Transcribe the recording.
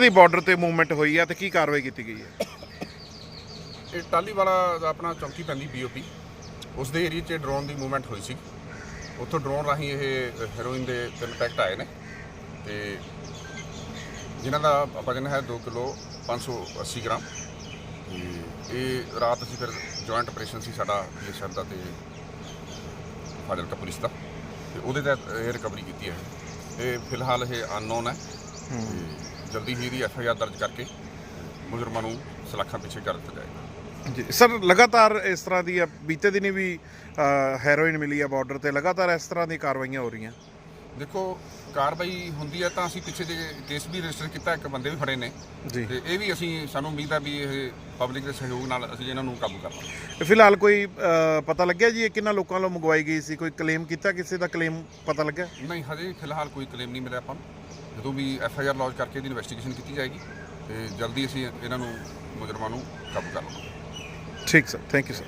ਦੀ border ਤੇ movement ਹੋਈ ਆ ਤੇ ਕੀ ਕਾਰਵਾਈ ਕੀਤੀ ਗਈ ਹੈ? ਇਹ ਟਾਲੀ ਵਾਲਾ ਆਪਣਾ ਚੌਂਕੀ ਪੈਂਦੀ ਪੀਓਪੀ ਉਸ ਦੇ ਏਰੀਆ 'ਚ ਡਰੋਨ ਦੀ ਮੂਵਮੈਂਟ ਹੋਈ ਸੀ। ਉੱਥੋਂ ਡਰੋਨ ਰਾਹੀਂ ਇਹ ਹੈਰੋਇਨ ਦੇ ਤਿੰਨ ਪੈਕਟ ਆਏ ਨੇ। ਤੇ ਜਿਨ੍ਹਾਂ ਦਾ ਵਜਨ ਹੈ 2 ਕਿਲੋ 580 ਗ੍ਰਾਮ। ਤੇ ਇਹ ਰਾਤ ਅਸੀਂ ਫਿਰ ਜੁਆਇੰਟ ਆਪਰੇਸ਼ਨ ਸੀ ਸਾਡਾ ਪੀਐਸਐਫ ਦਾ ਤੇ ਫਾਜ਼ਿਲਕਾ ਪੁਲਿਸ ਦਾ। ਤੇ ਉਹਦੇ ਤਹਿਤ ਇਹ ਰਿਕਵਰੀ ਕੀਤੀ ਹੈ। ਇਹ ਫਿਲਹਾਲ ਇਹ ਅਨਨੋਨ ਹੈ। ਤੇ ਜਲਦੀ ਹੀ ਇਹਦੀ ਐਫ ਆਈ ਆਰ ਦਰਜ ਕਰਕੇ ਮੁਜਰਮਾਂ ਨੂੰ ਸਲਾਖਾਂ ਪਿੱਛੇ ਕਰ ਦਿੱਤਾ ਜਾਏਗਾ। ਜੀ ਸਰ ਲਗਾਤਾਰ ਇਸ ਤਰ੍ਹਾਂ ਦੀ ਬੀਤੇ ਦਿਨੀ ਵੀ ਹੈਰੋਇਨ ਮਿਲੀ ਆ ਬਾਰਡਰ ਤੇ ਲਗਾਤਾਰ ਇਸ ਤਰ੍ਹਾਂ ਦੀ ਕਾਰਵਾਈਆਂ ਹੋ ਰਹੀਆਂ? ਦੇਖੋ ਕਾਰਵਾਈ ਹੁੰਦੀ ਹੈ ਤਾਂ ਅਸੀਂ ਪਿੱਛੇ ਜੇ ਕੇਸ ਵੀ ਰਜਿਸਟਰ ਕੀਤਾ ਇੱਕ ਬੰਦੇ ਵੀ ਫੜੇ ਨੇ। ਜੀ। ਤੇ ਇਹ ਵੀ ਅਸੀਂ ਸਾਨੂੰ ਉਮੀਦ ਹੈ ਵੀ ਇਹ ਪਬਲਿਕ ਦੇ ਸਹਿਯੋਗ ਨਾਲ ਅਸੀਂ ਇਹਨਾਂ ਨੂੰ ਕਾਬੂ ਕਰ ਲਾਂਗੇ ਫਿਲਹਾਲ ਕੋਈ ਪਤਾ ਲੱਗਿਆ ਜੀ ਇਹ ਕਿੰਨਾ ਲੋਕਾਂ ਵੱਲੋਂ ਮੰਗਵਾਈ ਗਈ ਸੀ? ਕੋਈ ਕਲੇਮ ਕੀਤਾ ਕਿਸੇ ਦਾ ਕਲੇਮ ਪਤਾ ਲੱਗਿਆ? ਨਹੀਂ ਹਜੇ ਫਿਲਹਾਲ ਕੋਈ ਕਲੇਮ ਨਹੀਂ ਮਿਲਿਆ ਆਪਾਂ ਨੂੰ। ਜਦੋਂ ਵੀ ਐਫ ਆਈ ਆਰ ਲੌਂਚ ਕਰਕੇ ਇਹਦੀ ਇਨਵੈਸਟੀਗੇਸ਼ਨ ਕੀਤੀ ਜਾਏਗੀ, ਤੇ ਜਲਦੀ ਅਸੀਂ ਇਹਨਾਂ ਨੂੰ ਮੁਜਰਮਾਂ ਨੂੰ ਕਾਬੂ ਕਰ ਲਵਾਂਗੇ। ਠੀਕ ਸਰ ਥੈਂਕ ਯੂ ਸਰ